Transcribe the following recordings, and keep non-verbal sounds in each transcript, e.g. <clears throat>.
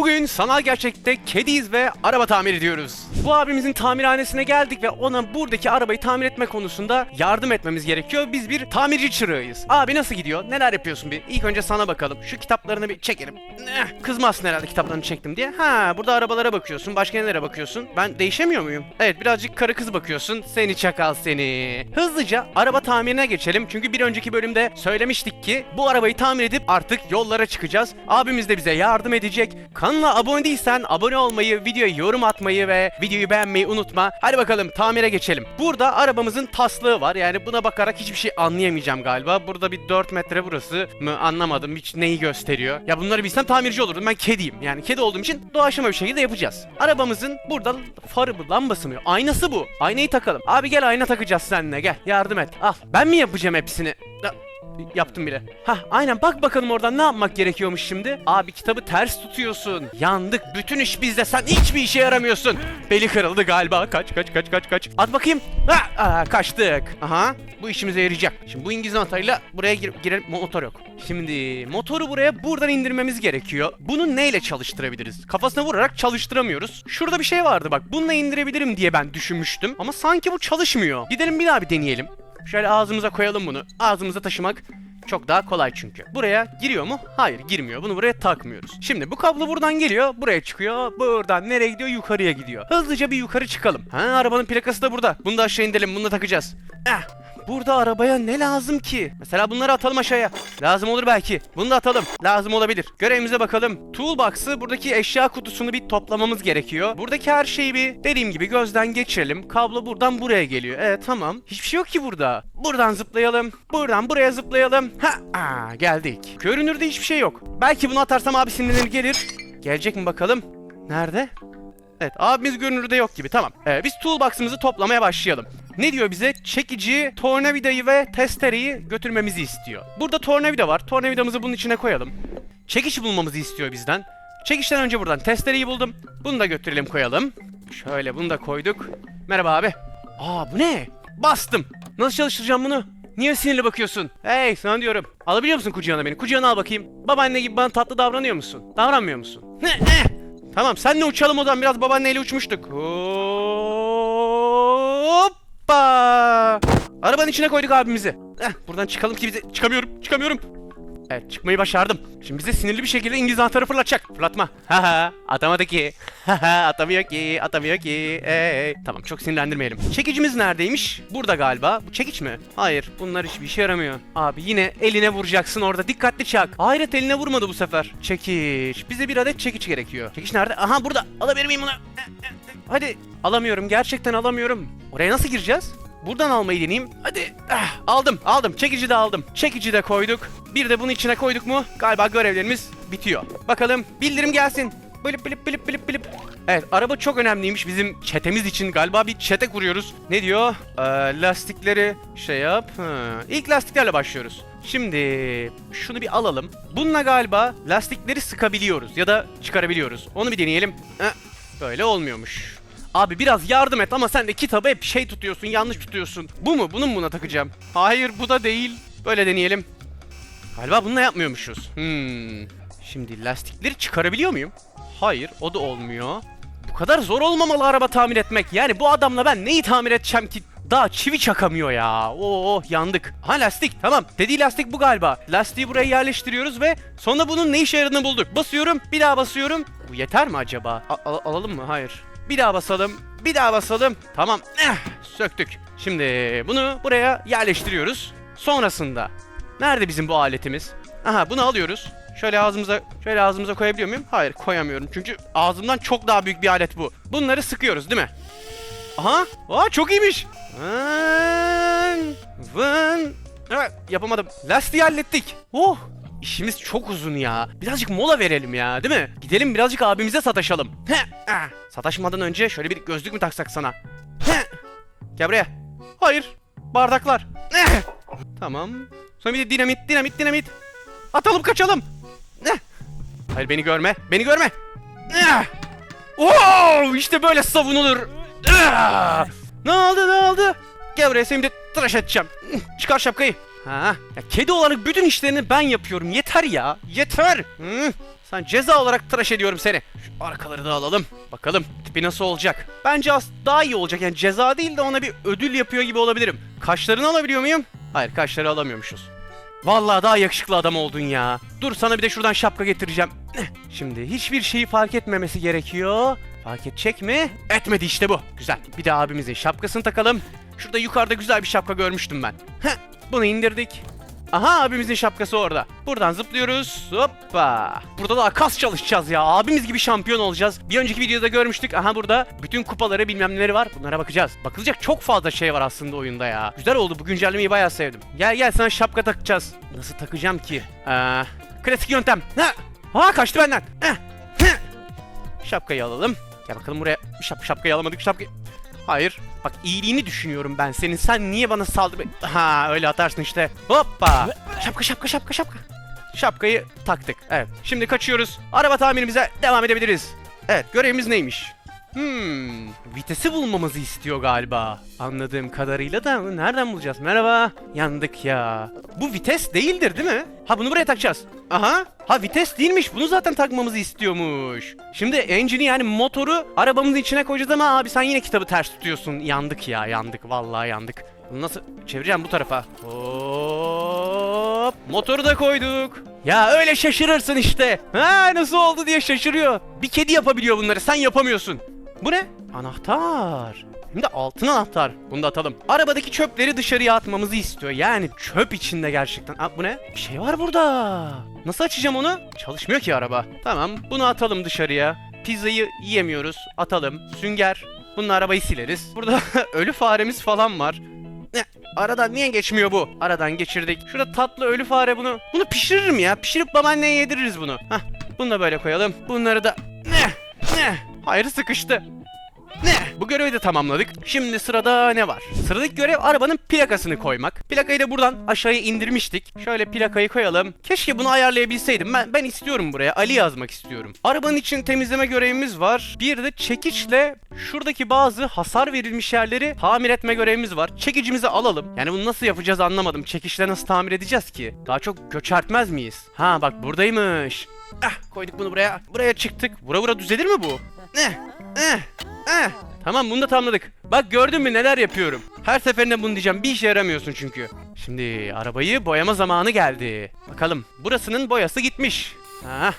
Bugün sanal gerçekte kediyiz ve araba tamir ediyoruz. Bu abimizin tamirhanesine geldik ve ona buradaki arabayı tamir etme konusunda yardım etmemiz gerekiyor. Biz bir tamirci çırağıyız. Abi nasıl gidiyor? Neler yapıyorsun bir? İlk önce sana bakalım. Şu kitaplarını bir çekelim. Eh, Kızmazsın herhalde kitaplarını çektim diye. Ha burada arabalara bakıyorsun. Başka nelere bakıyorsun? Ben değişemiyor muyum? Evet birazcık karı kız bakıyorsun. Seni çakal seni. Hızlıca araba tamirine geçelim. Çünkü bir önceki bölümde söylemiştik ki bu arabayı tamir edip artık yollara çıkacağız. Abimiz de bize yardım edecek. Kanala abone değilsen abone olmayı, videoya yorum atmayı ve videoyu beğenmeyi unutma. Hadi bakalım tamire geçelim. Burada arabamızın taslığı var. Yani buna bakarak hiçbir şey anlayamayacağım galiba. Burada bir 4 metre burası mı anlamadım. Hiç neyi gösteriyor. Ya bunları bilsem tamirci olurdum. Ben kediyim. Yani kedi olduğum için doğaçlama bir şekilde yapacağız. Arabamızın burada farı bu, lambası mı? Aynası bu. Aynayı takalım. Abi gel ayna takacağız seninle. Gel yardım et. Al. Ben mi yapacağım hepsini? Yaptım bile. Hah aynen bak bakalım oradan ne yapmak gerekiyormuş şimdi. Abi kitabı ters tutuyorsun. Yandık. Bütün iş bizde. Sen hiçbir işe yaramıyorsun. Beli kırıldı galiba. Kaç kaç kaç kaç kaç. At bakayım. Ha, aa, kaçtık. Aha bu işimize yarayacak. Şimdi bu İngiliz anahtarıyla buraya gir girelim. Motor yok. Şimdi motoru buraya buradan indirmemiz gerekiyor. Bunu neyle çalıştırabiliriz? Kafasına vurarak çalıştıramıyoruz. Şurada bir şey vardı bak. Bununla indirebilirim diye ben düşünmüştüm. Ama sanki bu çalışmıyor. Gidelim bir daha bir deneyelim. Şöyle ağzımıza koyalım bunu. Ağzımıza taşımak çok daha kolay çünkü. Buraya giriyor mu? Hayır girmiyor. Bunu buraya takmıyoruz. Şimdi bu kablo buradan geliyor. Buraya çıkıyor. Buradan nereye gidiyor? Yukarıya gidiyor. Hızlıca bir yukarı çıkalım. Ha arabanın plakası da burada. Bunu da aşağı indirelim. Bunu da takacağız. Eh. Burada arabaya ne lazım ki? Mesela bunları atalım aşağıya. Lazım olur belki. Bunu da atalım. Lazım olabilir. Görevimize bakalım. Toolbox'ı buradaki eşya kutusunu bir toplamamız gerekiyor. Buradaki her şeyi bir dediğim gibi gözden geçirelim. Kablo buradan buraya geliyor. Evet tamam. Hiçbir şey yok ki burada. Buradan zıplayalım. Buradan buraya zıplayalım. Ha aa, geldik. Görünürde hiçbir şey yok. Belki bunu atarsam abi sinirlenir gelir. Gelecek mi bakalım? Nerede? Evet abimiz görünürde yok gibi tamam. Ee, biz toolbox'ımızı toplamaya başlayalım. Ne diyor bize? Çekici, tornavidayı ve testereyi götürmemizi istiyor. Burada tornavida var. Tornavidamızı bunun içine koyalım. Çekiç bulmamızı istiyor bizden. Çekişten önce buradan testereyi buldum. Bunu da götürelim koyalım. Şöyle bunu da koyduk. Merhaba abi. Aa bu ne? Bastım. Nasıl çalıştıracağım bunu? Niye sinirli bakıyorsun? Hey sana diyorum. Alabiliyor musun kucağına beni? Kucağına al bakayım. Babaanne gibi bana tatlı davranıyor musun? Davranmıyor musun? Tamam senle uçalım o zaman. Biraz babaanneyle uçmuştuk. Hoppa! Arabanın içine koyduk abimizi. Eh, buradan çıkalım ki bize... Çıkamıyorum, çıkamıyorum. Evet çıkmayı başardım. Şimdi bize sinirli bir şekilde İngiliz anahtarı fırlatacak. Fırlatma. Haha atamadı ki. Haha atamıyor ki. Atamıyor ki. Ee, tamam çok sinirlendirmeyelim. Çekicimiz neredeymiş? Burada galiba. Bu çekiç mi? Hayır bunlar hiçbir işe yaramıyor. Abi yine eline vuracaksın orada. Dikkatli çak. Hayret eline vurmadı bu sefer. Çekiç. Bize bir adet çekiç gerekiyor. Çekiç nerede? Aha burada. Alabilir miyim bunu? Hadi. Alamıyorum. Gerçekten alamıyorum. Oraya nasıl gireceğiz? Buradan almayı deneyeyim. Hadi. Ah, aldım, aldım. Çekici de aldım. Çekici de koyduk. Bir de bunun içine koyduk mu? Galiba görevlerimiz bitiyor. Bakalım bildirim gelsin. Blip blip blip blip blip. Evet araba çok önemliymiş bizim çetemiz için. Galiba bir çete kuruyoruz. Ne diyor? Ee, lastikleri şey yap. Ha. İlk lastiklerle başlıyoruz. Şimdi şunu bir alalım. Bununla galiba lastikleri sıkabiliyoruz ya da çıkarabiliyoruz. Onu bir deneyelim. Böyle olmuyormuş. Abi biraz yardım et ama sen de kitabı hep şey tutuyorsun, yanlış tutuyorsun. Bu mu? Bunu mu buna takacağım? Hayır bu da değil. Böyle deneyelim. Galiba bununla yapmıyormuşuz. Hmm. Şimdi lastikleri çıkarabiliyor muyum? Hayır, o da olmuyor. Bu kadar zor olmamalı araba tamir etmek. Yani bu adamla ben neyi tamir edeceğim ki? Daha çivi çakamıyor ya. Oo yandık. Ha lastik tamam. Dediği lastik bu galiba. Lastiği buraya yerleştiriyoruz ve sonra bunun ne işe yaradığını bulduk. Basıyorum, bir daha basıyorum. Bu yeter mi acaba? A- al- alalım mı? Hayır. Bir daha basalım. Bir daha basalım. Tamam. Eh, söktük. Şimdi bunu buraya yerleştiriyoruz. Sonrasında nerede bizim bu aletimiz? Aha bunu alıyoruz. Şöyle ağzımıza şöyle ağzımıza koyabiliyor muyum? Hayır, koyamıyorum. Çünkü ağzımdan çok daha büyük bir alet bu. Bunları sıkıyoruz, değil mi? Aha! Aa çok iyiymiş. Vın. Evet, yapamadım. Lastiği hallettik. Oh! İşimiz çok uzun ya. Birazcık mola verelim ya, değil mi? Gidelim birazcık abimize sataşalım. Heh, ah. Sataşmadan önce şöyle bir gözlük mü taksak sana? Heh. Gel buraya. Hayır. Bardaklar. Eh. Tamam. Sonra bir de dinamit, dinamit, dinamit. Atalım kaçalım. Eh. Hayır beni görme. Beni görme. Eh. Oo, işte böyle savunulur. Ah! Ne oldu ne oldu? Gel buraya seni bir de tıraş edeceğim. Çıkar şapkayı. Ha, ya kedi olarak bütün işlerini ben yapıyorum. Yeter ya. Yeter. Hı. Sen ceza olarak tıraş ediyorum seni. Şu arkaları da alalım. Bakalım tipi nasıl olacak. Bence az daha iyi olacak. Yani ceza değil de ona bir ödül yapıyor gibi olabilirim. Kaşlarını alabiliyor muyum? Hayır kaşları alamıyormuşuz. Vallahi daha yakışıklı adam oldun ya. Dur sana bir de şuradan şapka getireceğim. <clears throat> Şimdi hiçbir şeyi fark etmemesi gerekiyor. Fark edecek mi? Etmedi işte bu. Güzel. Bir de abimizin şapkasını takalım. Şurada yukarıda güzel bir şapka görmüştüm ben. Heh, bunu indirdik. Aha abimizin şapkası orada. Buradan zıplıyoruz. Hoppa. Burada da kas çalışacağız ya. Abimiz gibi şampiyon olacağız. Bir önceki videoda görmüştük. Aha burada bütün kupaları bilmem neleri var. Bunlara bakacağız. Bakılacak çok fazla şey var aslında oyunda ya. Güzel oldu. Bu güncellemeyi bayağı sevdim. Gel gel sana şapka takacağız. Nasıl takacağım ki? Ee, klasik yöntem. Ha, ha kaçtı benden. Heh. Şapkayı alalım. Gel bakalım buraya. Şap, şapkayı alamadık. Şapkayı... Hayır. Bak iyiliğini düşünüyorum ben senin. Sen niye bana saldır... Ha öyle atarsın işte. Hoppa. Şapka şapka şapka şapka. Şapkayı taktık. Evet. Şimdi kaçıyoruz. Araba tamirimize devam edebiliriz. Evet görevimiz neymiş? Hmm, vitesi bulmamızı istiyor galiba. Anladığım kadarıyla da nereden bulacağız? Merhaba. Yandık ya. Bu vites değildir değil mi? Ha bunu buraya takacağız. Aha. Ha vites değilmiş. Bunu zaten takmamızı istiyormuş. Şimdi engine'i yani motoru arabamızın içine koyacağız ama abi sen yine kitabı ters tutuyorsun. Yandık ya yandık. Vallahi yandık. Bunu nasıl çevireceğim bu tarafa? Hop. Motoru da koyduk. Ya öyle şaşırırsın işte. Ha nasıl oldu diye şaşırıyor. Bir kedi yapabiliyor bunları sen yapamıyorsun. Bu ne? Anahtar. Hem de altın anahtar. Bunu da atalım. Arabadaki çöpleri dışarıya atmamızı istiyor. Yani çöp içinde gerçekten. Aa, bu ne? Bir şey var burada. Nasıl açacağım onu? Çalışmıyor ki araba. Tamam bunu atalım dışarıya. Pizzayı yiyemiyoruz. Atalım. Sünger. Bununla arabayı sileriz. Burada <laughs> ölü faremiz falan var. Ne? Aradan niye geçmiyor bu? Aradan geçirdik. Şurada tatlı ölü fare bunu. Bunu pişiririm ya. Pişirip babaanneye yediririz bunu. Hah. Bunu da böyle koyalım. Bunları da... Ne? Ne? Hayır sıkıştı. Ne? Bu görevi de tamamladık. Şimdi sırada ne var? Sıradaki görev arabanın plakasını koymak. Plakayı da buradan aşağıya indirmiştik. Şöyle plakayı koyalım. Keşke bunu ayarlayabilseydim. Ben ben istiyorum buraya. Ali yazmak istiyorum. Arabanın için temizleme görevimiz var. Bir de çekiçle şuradaki bazı hasar verilmiş yerleri tamir etme görevimiz var. Çekicimizi alalım. Yani bunu nasıl yapacağız anlamadım. Çekiçle nasıl tamir edeceğiz ki? Daha çok göçertmez miyiz? Ha bak buradaymış. Ah koyduk bunu buraya. Buraya çıktık. Vura vura düzelir mi bu? Ne? Eh, eh. Tamam bunu da tamamladık. Bak gördün mü neler yapıyorum. Her seferinde bunu diyeceğim. Bir işe yaramıyorsun çünkü. Şimdi arabayı boyama zamanı geldi. Bakalım. Burasının boyası gitmiş. Ha.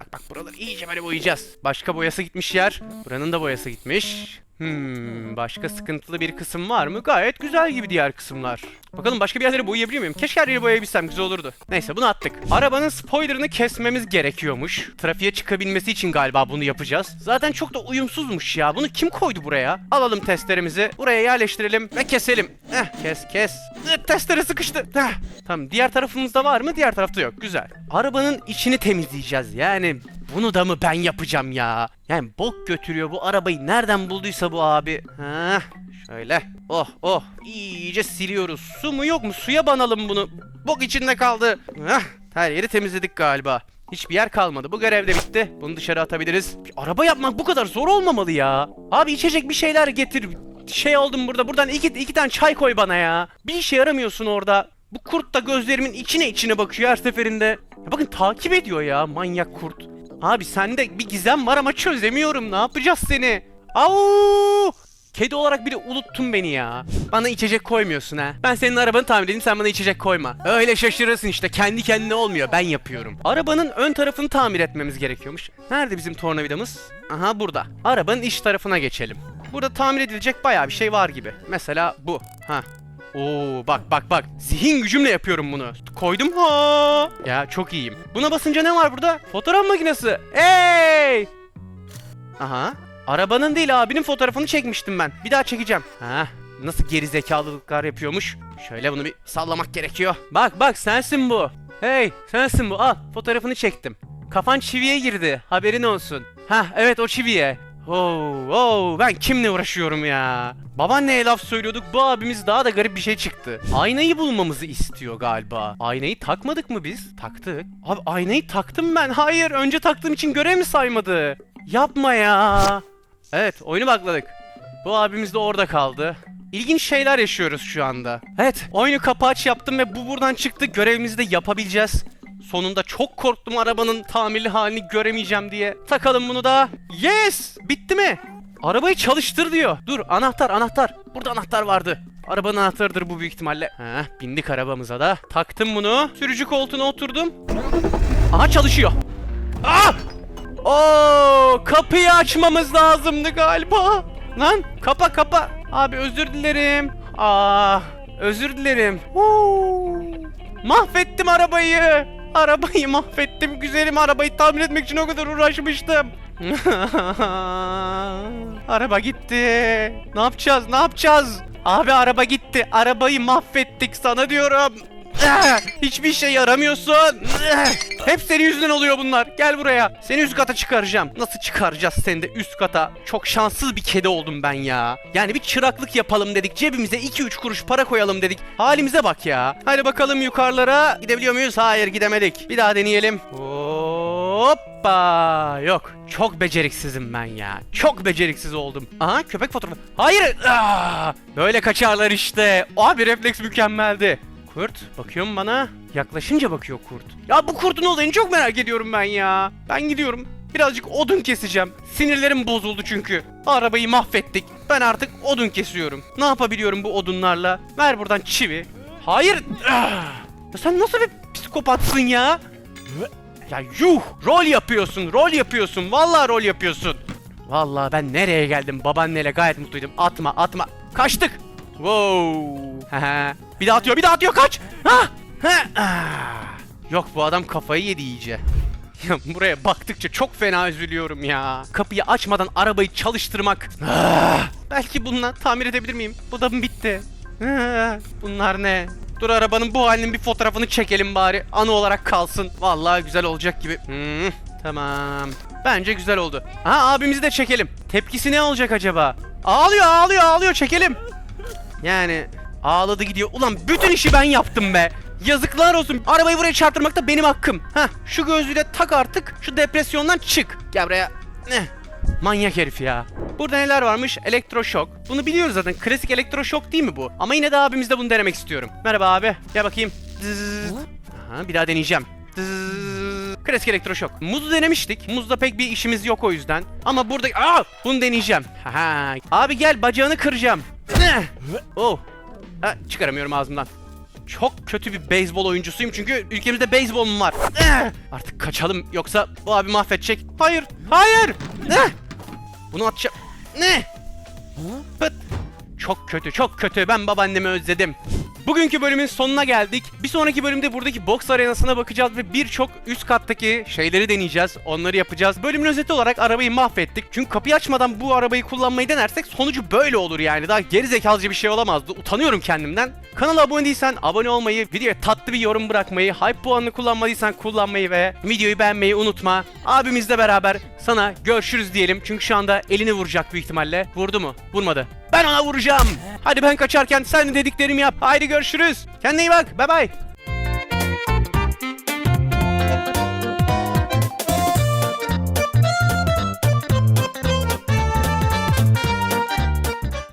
Bak bak buraları iyice böyle boyayacağız. Başka boyası gitmiş yer. Buranın da boyası gitmiş. Hmm, başka sıkıntılı bir kısım var mı? Gayet güzel gibi diğer kısımlar. Bakalım başka bir yerleri boyayabiliyor muyum? Keşke her yeri boyayabilsem güzel olurdu. Neyse bunu attık. Arabanın spoilerını kesmemiz gerekiyormuş. Trafiğe çıkabilmesi için galiba bunu yapacağız. Zaten çok da uyumsuzmuş ya. Bunu kim koydu buraya? Alalım testlerimizi. Buraya yerleştirelim ve keselim. Eh, kes kes. Eh, testere sıkıştı. Eh. Tamam diğer tarafımızda var mı? Diğer tarafta yok. Güzel. Arabanın içini temizleyeceğiz. Yani bunu da mı ben yapacağım ya? Yani bok götürüyor bu arabayı nereden bulduysa bu abi. Ha, şöyle. Oh oh. İyice siliyoruz. Su mu yok mu? Suya banalım bunu. Bok içinde kaldı. Hah, her yeri temizledik galiba. Hiçbir yer kalmadı. Bu görev de bitti. Bunu dışarı atabiliriz. Araba yapmak bu kadar zor olmamalı ya. Abi içecek bir şeyler getir. Şey oldum burada. Buradan iki, iki tane çay koy bana ya. Bir işe yaramıyorsun orada. Bu kurt da gözlerimin içine içine bakıyor her seferinde. Ya bakın takip ediyor ya manyak kurt. Abi sende bir gizem var ama çözemiyorum. Ne yapacağız seni? Au! Kedi olarak bile unuttun beni ya. Bana içecek koymuyorsun ha. Ben senin arabanı tamir edeyim sen bana içecek koyma. Öyle şaşırırsın işte kendi kendine olmuyor ben yapıyorum. Arabanın ön tarafını tamir etmemiz gerekiyormuş. Nerede bizim tornavidamız? Aha burada. Arabanın iç tarafına geçelim. Burada tamir edilecek bayağı bir şey var gibi. Mesela bu. Ha Oo bak bak bak. Zihin gücümle yapıyorum bunu. Koydum ha. Ya çok iyiyim. Buna basınca ne var burada? Fotoğraf makinesi. Hey! Aha. Arabanın değil abinin fotoğrafını çekmiştim ben. Bir daha çekeceğim. Ha. Nasıl geri zekalılıklar yapıyormuş. Şöyle bunu bir sallamak gerekiyor. Bak bak sensin bu. Hey sensin bu. Al fotoğrafını çektim. Kafan çiviye girdi. Haberin olsun. Ha evet o çiviye. Oh, oh, ben kimle uğraşıyorum ya? Babaanneye laf söylüyorduk bu abimiz daha da garip bir şey çıktı. Aynayı bulmamızı istiyor galiba. Aynayı takmadık mı biz? Taktık. Abi aynayı taktım ben. Hayır önce taktığım için görev mi saymadı? Yapma ya. Evet oyunu bakladık. Bu abimiz de orada kaldı. İlginç şeyler yaşıyoruz şu anda. Evet oyunu kapaç yaptım ve bu buradan çıktı. Görevimizi de yapabileceğiz. Sonunda çok korktum arabanın tamirli halini göremeyeceğim diye. Takalım bunu da. Yes! Bitti mi? Arabayı çalıştır diyor. Dur anahtar anahtar. Burada anahtar vardı. Arabanın anahtarıdır bu büyük ihtimalle. Heh, bindik arabamıza da. Taktım bunu. Sürücü koltuğuna oturdum. Aha çalışıyor. Ah! Oo, kapıyı açmamız lazımdı galiba. Lan kapa kapa. Abi özür dilerim. Ah, özür dilerim. Huu. Mahvettim arabayı. Arabayı mahvettim. Güzelim arabayı tamir etmek için o kadar uğraşmıştım. <laughs> araba gitti. Ne yapacağız? Ne yapacağız? Abi araba gitti. Arabayı mahvettik sana diyorum. <laughs> Hiçbir şey yaramıyorsun. <laughs> Hep senin yüzünden oluyor bunlar. Gel buraya. Seni üst kata çıkaracağım. Nasıl çıkaracağız seni de üst kata? Çok şanssız bir kedi oldum ben ya. Yani bir çıraklık yapalım dedik. Cebimize 2-3 kuruş para koyalım dedik. Halimize bak ya. Hadi bakalım yukarılara. Gidebiliyor muyuz? Hayır gidemedik. Bir daha deneyelim. Hoppa. Yok. Çok beceriksizim ben ya. Çok beceriksiz oldum. Aha köpek fotoğrafı. Hayır. Ah, böyle kaçarlar işte. Abi refleks mükemmeldi. Kurt bakıyor mu bana? Yaklaşınca bakıyor kurt. Ya bu kurtun olayını çok merak ediyorum ben ya. Ben gidiyorum. Birazcık odun keseceğim. Sinirlerim bozuldu çünkü. Arabayı mahvettik. Ben artık odun kesiyorum. Ne yapabiliyorum bu odunlarla? Ver buradan çivi. Hayır. Ah! Ya sen nasıl bir psikopatsın ya? Ya yuh! Rol yapıyorsun, rol yapıyorsun. Vallahi rol yapıyorsun. Vallahi ben nereye geldim? Babaanneyle gayet mutluydum. Atma, atma. Kaçtık. Wow. Bir daha atıyor, bir daha atıyor. Kaç. Ha! Yok bu adam kafayı yedi iyice. <laughs> Ya buraya baktıkça çok fena üzülüyorum ya. Kapıyı açmadan arabayı çalıştırmak. Ah! Belki bununla tamir edebilir miyim? Bu da bitti? Ah! Bunlar ne? Dur arabanın bu halinin bir fotoğrafını çekelim bari. Anı olarak kalsın. Vallahi güzel olacak gibi. Hmm, tamam. Bence güzel oldu. Ha abimizi de çekelim. Tepkisi ne olacak acaba? Ağlıyor ağlıyor ağlıyor çekelim. Yani ağladı gidiyor. Ulan bütün işi ben yaptım be. Yazıklar olsun. Arabayı buraya çarptırmak da benim hakkım. Heh şu gözlüğü de tak artık. Şu depresyondan çık. Gel buraya. Ne? Manyak herif ya. Burada neler varmış? Elektroşok. Bunu biliyoruz zaten. Klasik elektroşok değil mi bu? Ama yine de abimizde bunu denemek istiyorum. Merhaba abi. Gel bakayım. Aha, bir daha deneyeceğim. Zzz. Klasik elektroşok. Muzu denemiştik. Muzda pek bir işimiz yok o yüzden. Ama burada... Aa! Bunu deneyeceğim. Haha. Abi gel bacağını kıracağım. Oh. Ha, çıkaramıyorum ağzımdan. Çok kötü bir beyzbol oyuncusuyum çünkü ülkemizde beyzbol mu var? Artık kaçalım yoksa bu abi mahvedecek. Hayır, hayır. Bunu atacağım. Ne? Çok kötü, çok kötü. Ben babaannemi özledim. Bugünkü bölümün sonuna geldik. Bir sonraki bölümde buradaki boks arenasına bakacağız ve birçok üst kattaki şeyleri deneyeceğiz. Onları yapacağız. Bölümün özeti olarak arabayı mahvettik. Çünkü kapıyı açmadan bu arabayı kullanmayı denersek sonucu böyle olur yani. Daha geri zekalıcı bir şey olamazdı. Utanıyorum kendimden. Kanala abone değilsen abone olmayı, videoya tatlı bir yorum bırakmayı, hype puanını kullanmadıysan kullanmayı ve videoyu beğenmeyi unutma. Abimizle beraber sana görüşürüz diyelim. Çünkü şu anda elini vuracak büyük ihtimalle. Vurdu mu? Vurmadı. Ben ona vuracağım. Hadi ben kaçarken sen de dediklerimi yap. Haydi görüşürüz. Kendine iyi bak. Bay bay.